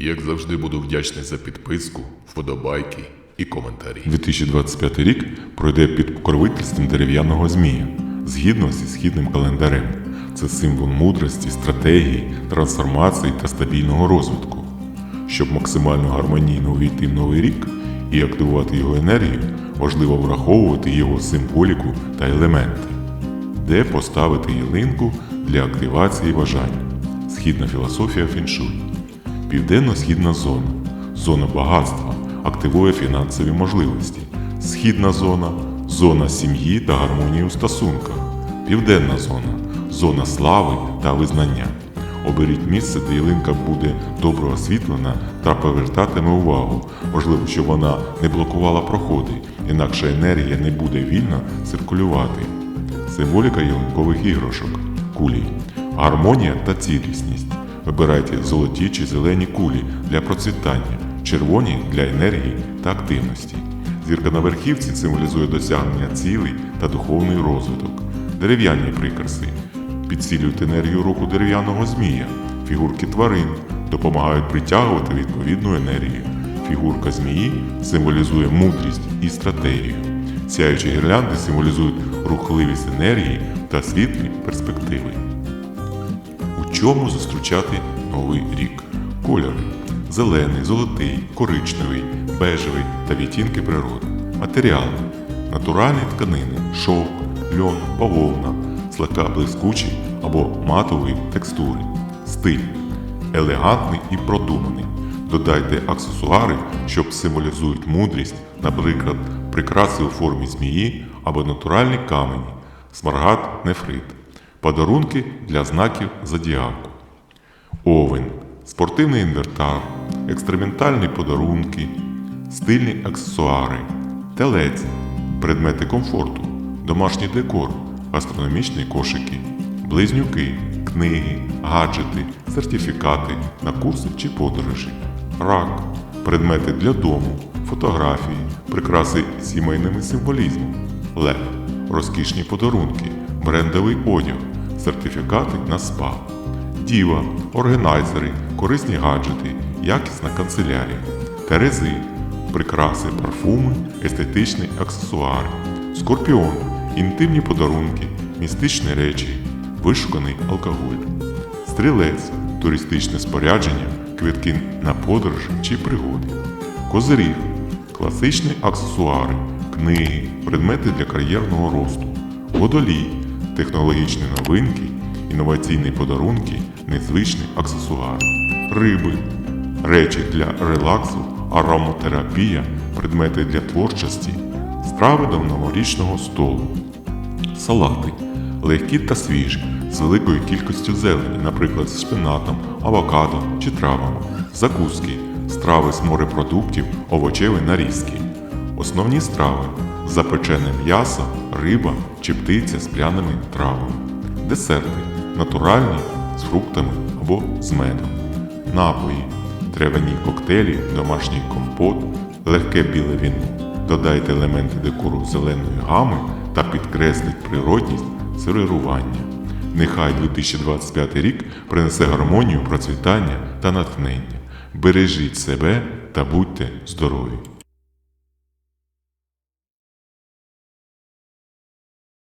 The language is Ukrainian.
Як завжди буду вдячний за підписку, вподобайки і коментарі. 2025 рік пройде під покровительством дерев'яного змія, згідно зі східним календарем. Це символ мудрості, стратегії, трансформації та стабільного розвитку. Щоб максимально гармонійно увійти в новий рік і активувати його енергію, важливо враховувати його символіку та елементи. Де поставити ялинку для активації бажань. Східна філософія фіншуй. Південно-східна зона. Зона багатства активує фінансові можливості. Східна зона зона сім'ї та гармонії у стосунках. Південна зона зона слави та визнання. Оберіть місце, де ялинка буде добре освітлена та повертатиме увагу. Важливо, щоб вона не блокувала проходи, інакше енергія не буде вільно циркулювати. Символіка ялинкових іграшок. Кулі. Гармонія та цілісність. Вибирайте золоті чи зелені кулі для процвітання, червоні для енергії та активності. Зірка на верхівці символізує досягнення цілей та духовний розвиток. Дерев'яні прикраси підсилюють енергію руху дерев'яного змія. Фігурки тварин допомагають притягувати відповідну енергію. Фігурка змії символізує мудрість і стратегію. Сяючі гірлянди символізують рухливість енергії та світлі перспективи. Чому зустрічати новий рік? Кольори зелений, золотий, коричневий, бежевий та відтінки природи. Матеріали натуральні тканини, шовк, льон, бавовна, злегка блискучі або матової текстури. Стиль елегантний і продуманий. Додайте аксесуари, що символізують мудрість, наприклад, прикраси у формі змії або натуральні камені, смаргат, нефрит, подарунки для знаків зодіаку. Овен, спортивний інвертар, експериментальні подарунки, стильні аксесуари, телець, предмети комфорту, домашній декор, гастрономічні кошики, близнюки, книги, гаджети, сертифікати на курси чи подорожі, рак, предмети для дому, фотографії, прикраси з сімейним символізмом, лев, розкішні подарунки, брендовий одяг, сертифікати на спа. Діва, органайзери, корисні гаджети, якісна канцелярія, терези, прикраси, парфуми, естетичні аксесуари, скорпіон, інтимні подарунки, містичні речі, вишуканий алкоголь, стрілець, туристичне спорядження, квитки на подорожі чи пригоди, козиріг, класичні аксесуари, книги, предмети для кар'єрного росту, водолій, технологічні новинки, інноваційні подарунки, незвичні аксесуари, риби, речі для релаксу, ароматерапія, предмети для творчості, страви до новорічного столу, салати, легкі та свіжі, з великою кількістю зелені, наприклад, з шпинатом, авокадо чи травами, закуски, страви з морепродуктів, овочеві нарізки, основні страви запечене м'ясо, риба чи птиця з пряними травами, десерти натуральні з фруктами або з медом, напої, трав'яні коктейлі, домашній компот, легке біле віно. Додайте елементи декору зеленої гами та підкресліть природність сервірування. Нехай 2025 рік принесе гармонію, процвітання та натхнення. Бережіть себе та будьте здорові!